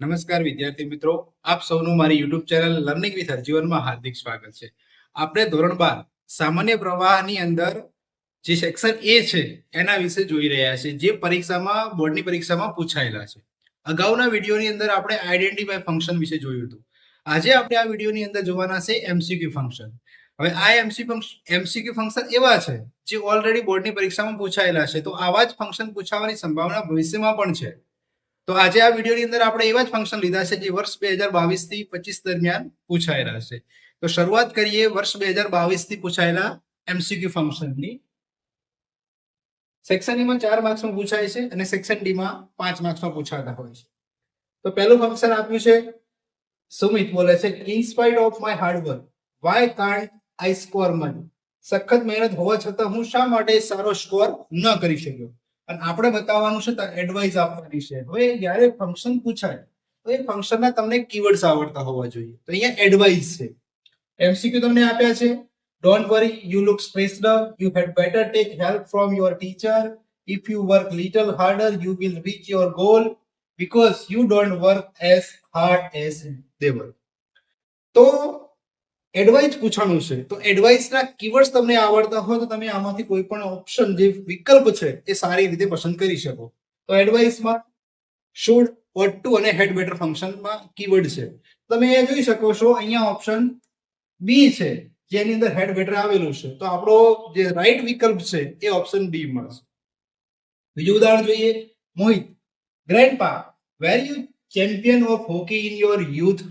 નમસ્કાર વિદ્યાર્થી મિત્રો, આપ સૌનું મારી યુટ્યુબ ચેનલ લર્નિંગ વિથ હરજીવનમાં હાર્દિક સ્વાગત છે. આપણે ધોરણ બાર, સામાન્ય પ્રવાહની અંદર જે સેક્શન એ છે, એના વિશે જોઈ રહ્યા છે જે પરીક્ષામાં, બોર્ડની પરીક્ષામાં પૂછાયેલા છે. અગાઉના વિડીયોની અંદર આપણે આઈડેન્ટિફાય ફંક્શન વિશે જોયું હતું. આજે આપણે આ વિડીયોની અંદર જોવાના છે એમસીક્યુ ફંક્શન હવે આ એમસી એમસીક્યુ ફંક્શન એવા છે, જે ઓલરેડી બોર્ડની પરીક્ષામાં પૂછાયેલા છે. તો આવા જ ફંક્શન પૂછાવાની સંભાવના ભવિષ્યમાં પણ છે. તો આજે આ વિડીયોની અંદર આપણે એવા જ ફંક્શન લીધા છે જે વર્ષ બે હજાર બાવીસથી પચીસ દરમિયાન પૂછાયેલા છે. તો શરૂઆત કરીએ વર્ષ બે હજાર બાવીસથી પૂછાયેલા એમસીક્યુ ફંક્શનની સેક્શનમાં ચાર માર્ક્સમાં પૂછાય છે અને સેક્શન ડીમાં પાંચ માર્ક્સમાં પૂછાતા હોય છે. તો પહેલું ફંક્શન આપ્યું છે, સુમિત બોલે છે in spite of my hard work why can't I score many સખત મહેનત હોવા છતાં હું શા માટે સારો સ્કોર ન કરી શક્યો? અને આપણે બતાવવાનું છે એડવાઇસ આપવાની છે. હવે જ્યારે ફંક્શન પૂછાય, તો એ ફંક્શનના તમને કીવર્ડ્સ આવડતા હોવા જોઈએ. તો અહીંયા એડવાઇસ છે. એમસીક્યુ તમને આપ્યા છે. Don't worry you look stressed you had better take help from your teacher if you work little harder you will reach your goal because you don't work as hard as they were તો advice પૂછવાનું છે, તો એડવાઇસના keywords તમને આવડતા હોય તો તમે આમાંથી કોઈ પણ ઓપ્શન જે વિકલ્પ છે એ સારી રીતે પસંદ કરી શકો. તો એડવાઇસમાં શુડ વોટ ટુ અને હેડ બેટર ફંક્શનમાં કીવર્ડ છે. તમે એ જોઈ શકો છો, અહીંયા ઓપ્શન બી છે, જેની અંદર હેડ બેટર આવેલું છે. તો આપણો જે રાઈટ વિકલ્પ છે એ ઓપ્શન બી મળશે. બીજું ઉદાહરણ જોઈએ, Mohit grandpa were you champion of hockey in your youth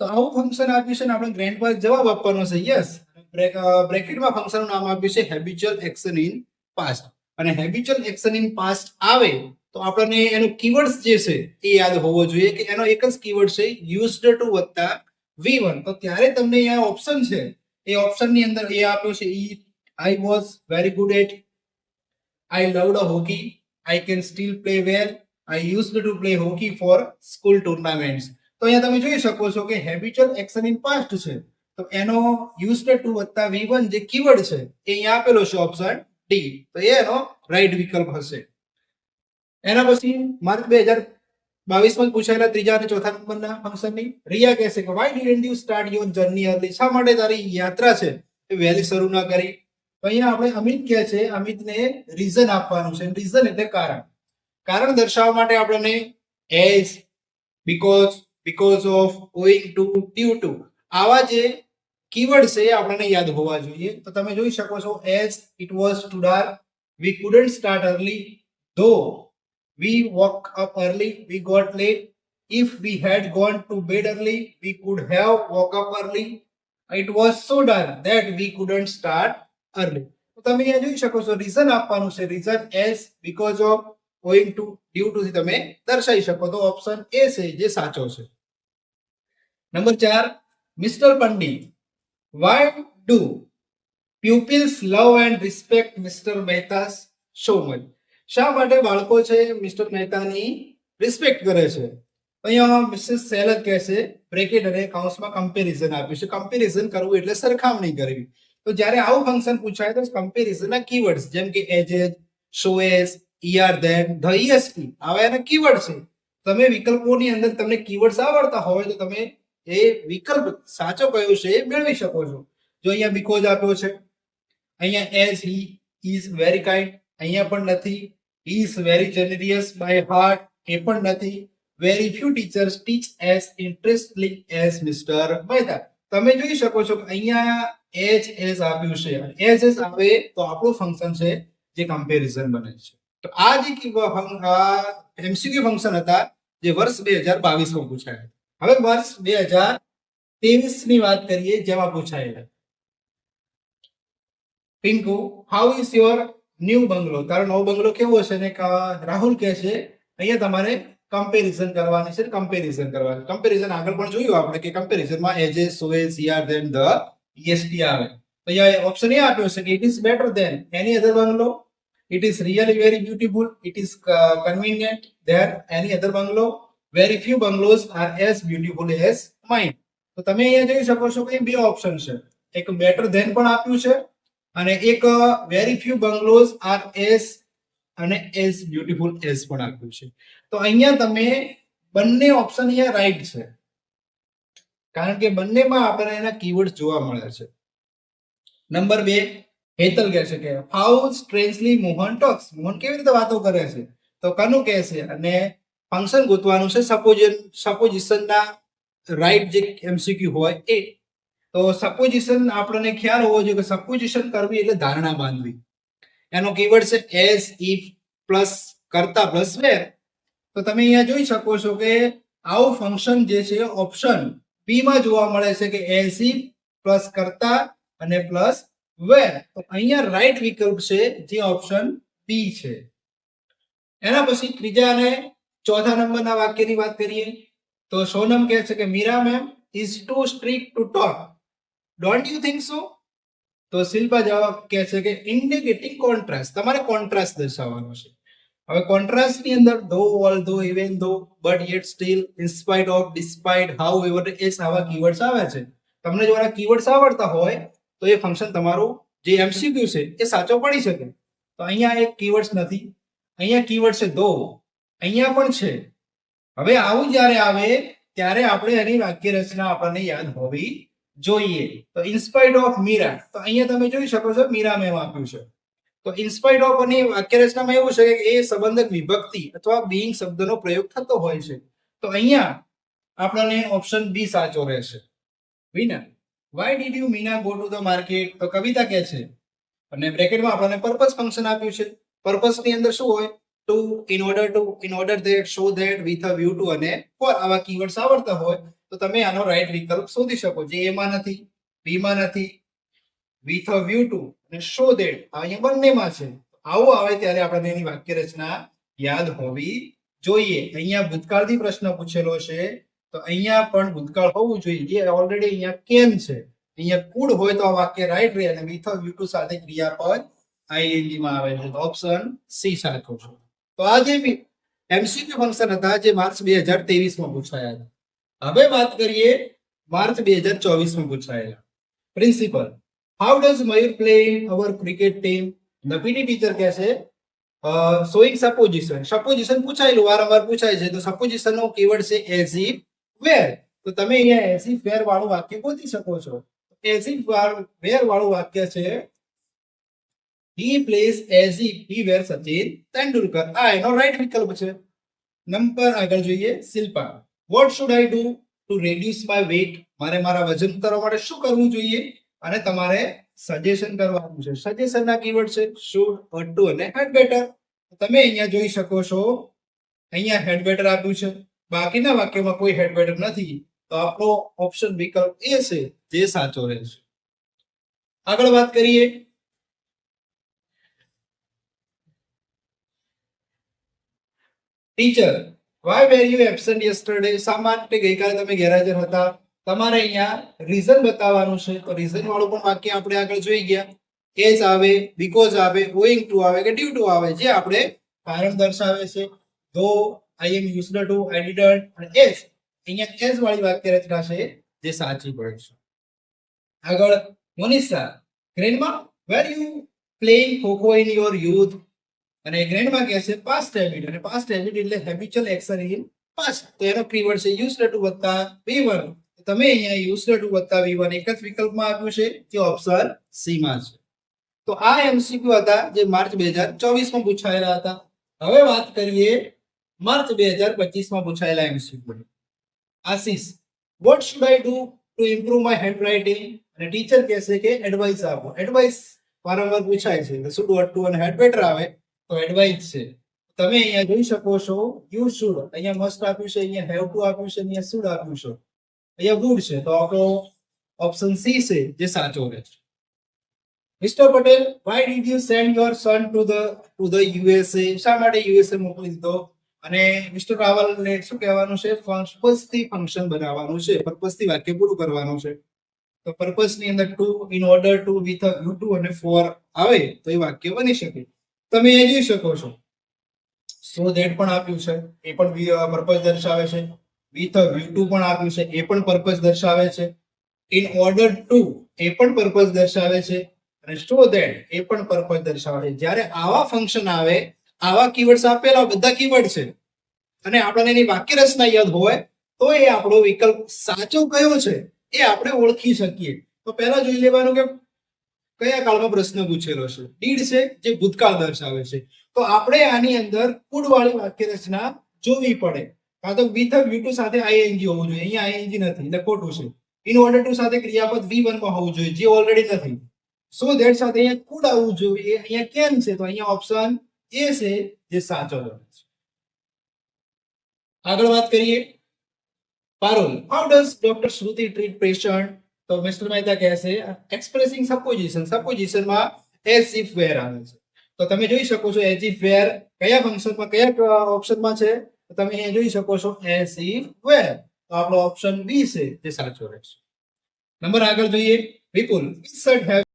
તો આવું ફંક્શન આપ્યું છે ને આપણે ગ્રેન્ડ પર જવાબ આપવાનો છે. યસ બ્રેકેટમાં ફંક્શનનું નામ આપ્યું છે હેબિચ્યુઅલ એક્શન ઇન પાસ્ટ અને હેબિચ્યુઅલ એક્શન ઇન પાસ્ટ આવે તો આપણને એનો કીવર્ડ્સ જે છે એ યાદ હોવો જોઈએ કે એનો એક જ કીવર્ડ છે યુઝડ ટુ વત્તા વી વન તો ત્યારે તમને અહીંયા ઓપ્શન છે. એ ઓપ્શનની અંદર એ આપ્યો છે ઈ I was very good at I loved hockey I can still play well I used to play hockey for school tournaments તો અહીંયા તમે જોઈ શકો છો કે હેબિચ્યુઅલ એક્શન ઇન પાસ્ટ છે. તો એનો યુઝડ ટુ વત્તા વી વન જે કીવર્ડ છે, એ અહીંયા આપેલો છે ઓપ્શન ડી તો એ એનો રાઈટ વિકલ્પ હશે. એના પછી માર્ક બે હજાર બાવીસમાં પૂછાયેલા ત્રીજા અને ચોથા નંબરના ફંક્શનની રિયા કહેશે કે why did you start your journey early શા માટે તારી યાત્રા છે? એ વહેલી શરૂ ના કરી. તો અહીંયા આપણે અમિત કહે છે, અમિતને રીઝન આપવાનું છે. રીઝન એટલે કારણ. કારણ દર્શાવવા માટે આપણને as because because of owing to due to આવા જે કીવર્ડ છે આપણને યાદ હોવા જોઈએ. તો તમે જોઈ શકો છો as it was too dark we couldn't start early though we woke up early we got late if we had gone to bed early we could have woke up early it was so dark that we couldn't start early તો તમે અહીંયા જોઈ શકો છો reason આપવાનું છે. Reason as because of owing to due to થી તમે દર્શાવી શકો તો ઓપ્શન એ છે, જે સાચો છે. નંબર ચાર mister Pandit why do pupils love and respect mister Mehta so much શા માટે બાળકો છે મિસ્ટર મહેતાની રિસ્પેક્ટ કરે છે? અહીંયા મિસિસ સેલર કહે છે બ્રેકેટ અને કાઉન્સમાં કમ્પેરિઝન આપ્યું છે. કમ્પેરિઝન કરવું એટલે સરખામણી કરવી. તો જ્યારે આવું ફંક્શન પૂછાય તો કમ્પેરિઝનના કીવર્ડ્સ જેમ કે as as so as ER than the ESP આવા એના કીવર્ડ છે. તમે વિકલ્પોની અંદર તમને કીવર્ડ્સ આવડતા હોય તો તમે એ વિકલ્પ સાચો કયો છે એ મેળવી શકો છો. જો અહીંયા બીકોઝ આપ્યો છે, અહીંયા as he is very kind અહીંયા પણ નથી. Is very generous by heart એ પણ નથી. Very few teachers teach as interesting as mister Mehta. તમે જોઈ શકો છો કે અહીંયા એચ એસ આપ્યું છે. એચ એસ આવે તો આપણું ફંક્શન છે જે કમ્પેરિઝન બને છે. તો આ જે એમસીક્યુ ફંક્શન હતા, જે વર્ષ બે હજાર બાવીસમાં પૂછાયા હવે વર્ષ બે હજાર ત્રેવીસની વાત કરીએ, જેમાં પૂછાયેલા. Pinku how is your new bungalow તારો નવો બંગલો કેવો છે ને રાહુલ કહે છે, અહીંયા તમારે કમ્પેરિઝન કરવાની છે કમ્પેરિઝન કરવાની. કમ્પેરિઝન આગળ પણ જોયું આપણે કે કમ્પેરિઝનમાં એજ એ સો એ સીઆર ધેન ધ ઈએસટી આવે. તો અહીંયા ઓપ્શન એ આપ્યો છે કે it is better than any other bungalow it is really very beautiful it is convenient than any other bungalow very few bungalows are as beautiful as mine તો તમે અહીંયા જોઈ શકો છો કે બે ઓપ્શન છે. એક બેટર ધેન પણ આપ્યું છે અને એક very few bungalows are as અને એઝ બ્યુટીફુલ એઝ પણ આપ્યું છે. તો અહીંયા તમે બંને ઓપ્શન અહીંયા રાઈટ છે. કારણ કે બંનેમાં આપણને એના કીવર્ડ જોવા મળે છે. નંબર બે, હેતલ કહે છે કે how strangely Mohan talks Mohan કેવી રીતે વાતો કરે છે? તો કનું કહે છે અને ફંક્શન ગોતવાનું છે. સપોઝન સપોઝિશનના રાઈટ જે એમસીક્યુ હોય એ. તો સપોઝિશન આપણને ખ્યાલ હોવો જોઈએ કે સપોઝિશન કરવી એટલે ધારણા બાંધવી. એનો કીવર્ડ છે એઝ ઇફ પ્લસ કરતા પ્લસ વેર તો તમે અહીંયા જોઈ શકો છો કે આવું ફંક્શન જે છે ઓપ્શન બી માં જોવા મળે છે કે એસ ઇફ પ્લસ કરતા અને પ્લસ વેર તો અહીંયા રાઈટ વિકલ્પ છે જે ઓપ્શન બી છે. એના પછી ત્રીજા અને ચોથા નંબરના વાક્યની વાત કરીએ, તો સોનમ કહે છે કે, Meera ma'am is too strict to talk don't you think so તો શિલ્પા જવાબ કહે છે કે ઇન્ડિકેટિંગ કોન્ટ્રાસ્ટ તમારે કોન્ટ્રાસ્ટ દર્શાવવાનો છે. હવે કોન્ટ્રાસ્ટની અંદર ધો although even though but yet still in spite of despite however એ આવા કીવર્ડ્સ આવે છે. તમને જો આના કીવર્ડ્સ આવડતા હોય, તો એ ફંક્શન તમારું જે એમસીક્યુ છે, એ સાચો પડી શકે. તો અહીંયા એક કીવર્ડ્સ નથી. અહીંયા કીવર્ડ છે ધો અહીંયા પણ છે. હવે આવું જ્યારે આવે, ત્યારે આપણે એની વાક્ય રચના આપણને યાદ હોવી જોઈએ. તો ઇન્સ્પાઇટ ઓફ મીરા તો અહીંયા તમે જોઈ શકો છો મીરા મેમ આપ્યું છે. તો ઇન્સ્પાઇટ ઓફ અને વાક્ય રચનામાં એવું છે કે એ સંબંધક વિભક્તિ અથવા બિંગ શબ્દનો પ્રયોગ થતો હોય છે. તો અહીંયા આપણને ઓપ્શન બી સાચો રહેશે. Veena why did you Meena go to the market તો કવિતા કહે છે. અને બ્રેકેટમાં આપણને પર્પસ ફંક્શન આપ્યું છે. પર્પસની અંદર શું હોય? To in order to in order that so that with a view to અને for આવા કીવર્ડ્સ આવડતા હોય, તો તમે આનો રાઈટ વિકલ્પ શોધી શકો. જે એમાં નથી બી માં નથી વિથ a view ટુ અને શો ધેટ અહીંયા બંનેમાં છે. આવો આવે ત્યારે આપણે એની વાક્ય રચના યાદ હોવી જોઈએ. અહીંયા ભૂતકાળથી પ્રશ્ન પૂછેલો છે, તો અહીંયા પણ ભૂતકાળ હોવું જોઈએ. જે ઓલરેડી અહીંયા કેમ છે? અહીંયા કુડ હોય તો આ વાક્ય રાઈટ રહે અને વિથ a view ટુ સાથે ક્રિયાપદ આઈએનજી માં આવે છે. ઓપ્શન સી સાચો છે તો આ જે એમસીક્યુ ફંક્શન હતા, જે માર્ચ બે હજારમાં પૂછાયા હતા. હવે વાત કરીએ માર્ચ બે હજાર ચોવીસમાં પૂછાયેલા principal how does Mayur play our cricket team નપીની teacher કહે છે સોઈંગ સપોઝિશન સપોઝિશન પૂછાયેલું, વારંવાર પૂછાય છે. તો સપોઝિશન નો કીવર્ડ છે એઝ ઇફ વેર તો તમે અહીંયા એઝ ઇફ વેર વાળું વાક્ય ગોતી શકો છો. એઝ ઇફ વેર વાળું વાક્ય છે he plays as if he were Sachin Tendulkar આ એનો રાઈટ વિકલ્પ છે નંબર આગળ જોઈએ Shilpa what should I do to reduce my weight મારે મારા વજન કરવા માટે શું કરવું જોઈએ અને તમારે સજેશન કરવાનું છે સજેશન ના કીવર્ડ છે શુડ ઓટ ટુ અને હેડ બેટર તમે અહીંયા જોઈ શકો છો અહીંયા હેડ બેટર આપ્યું છે બાકીના વાક્યમાં કોઈ હેડ બેટર નથી તો આપણો ઓપ્શન વિકલ્પ એ છે જે સાચો રહેશે આગળ વાત કરીએ teacher why were you absent yesterday શા માટે ગઈકાલે તમે ગેરહાજર હતા. તમારે અહીંયા રીઝન બતાવવાનું છે. તો રીઝન વાળું પણ વાક્ય આપણે આગળ જોઈ ગયા. એઝ આવે બીકોઝ આવે ઓઈંગ ટુ આવે કે ડ્યુ ટુ આવે, જે આપણે કારણ દર્શાવે છે. Though I am used to didn't અને એસ અહીંયા એસ વાળી વાક્ય રચના છે, જે સાચી છે. આગળ Monisa grandma were you playing kho-kho in your youth અને ગ્રેન્ડમાં કહે છે પાસ્ટ હેબિટ અને પાસ્ટ હેબિટ એટલે હેબિચ્યુઅલ એક્શન ઇન પાસ્ટ તો એનો કીવર્ડ છે યુઝ ટુ વત્તા વી વન તમે અહીંયા યુઝ ટુ વત્તા વી વન એક જ વિકલ્પમાં આપ્યું છે, જે ઓપ્શન સી માં છે. તો આ એમસીક્યુ હતા જે માર્ચ બે હજાર ચોવીસમાં પૂછાયેલા હતા. હવે વાત કરીએ માર્ચ બે હજાર પચીસમાં પૂછાયેલા MCQ Ashish what should I do to improve my handwriting અને ટીચર કહેશે કે એડવાઇસ આપો. એડવાઇસ વારંવાર પૂછાય છે શું વોટ ટુ અને હેડ બેટર આવે. તો એડવાઇસ છે. તમે અહીંયા જોઈ શકો છો યુ શુડ અહીંયા મસ્ટ આપ્યું છે, અહીંયા હેવ ટુ આપ્યું છે, અહીંયા શુડ આપ્યું છે. અહીંયા વુડ છે, તો આપણો ઓપ્શન સી છે, જે સાચો રહેશે mister Patel why did you send your son to the to the USA શા માટે યુએસએ મોકલી દીધો? અને મિસ્ટર રાવલને શું કહેવાનું છે? પર્પસથી ફંક્શન બનાવવાનું છે પર્પસથી વાક્ય પૂરું કરવાનું છે. તો પર્પસની અંદર to in order to with you to અને ફોર આવે, તો એ વાક્ય બની શકે. તમે એ જોઈ શકો છો. સો ધેટ પણ આપ્યું છે? એ પણ પર્પઝ દર્શાવે છે. વિથ વ્યુ ટુ પણ આપ્યું છે. એ પણ પર્પઝ દર્શાવે છે. ઇન ઓર્ડર ટુ એ પણ પર્પઝ દર્શાવે છે. અને સો ધેટ એ પણ પર્પઝ દર્શાવે છે. જ્યારે આવા ફંક્શન આવે, આવા કીવર્ડ્સ આપેલા બધા કીવર્ડ છે. અને આપણને એની વાક્ય રચના યાદ હોય, તો એ આપણો વિકલ્પ સાચો કયો છે, એ આપણે ઓળખી શકીએ. તો પહેલા જોઈ લેવાનું કે કયા કાળમાં પ્રશ્ન પૂછેલો છે? ડીડ છે જે ભૂતકાળ દર્શાવે છે. તો આપણે આની અંદર કુડવાળી વાક્ય રચના જોવી પડે. કાં તો વિથ વી ટુ સાથે આઈએનજી હોવું જોઈએ. અહીંયા આઈએનજી નથી, એટલે ખોટું છે. ઇન ઓર્ડર ટુ સાથે ક્રિયાપદ વી વનમાં હોવું જોઈએ, જે ઓલરેડી નથી. સો ધેટ સાથે અહીંયા કુડ આવવું જોઈએ. અહીંયા કેમ છે? તો અહીંયા ઓપ્શન એ છે જે સાચો જવાબ છે. આગળ વાત કરીએ. Parul how does doctor Shruti treat patient તો મિસ્ટર મહેતા કહે છે એક્સપ્રેસિંગ સપોઝિશન સપોઝિશનમાં એઝ ઇફ વેર આવે છે તો તમે જોઈ શકો છો એઝ ઇફ વેર કયા ફંક્શનમાં કયા ઓપ્શનમાં છે તો તમે અહીંયા જોઈ શકો છો એઝ ઇફ વેર તો આપણો ઓપ્શન બી છે જે સાચો રહેશે નંબર આગળ જોઈએ વિપુલ શર્ટ હેવ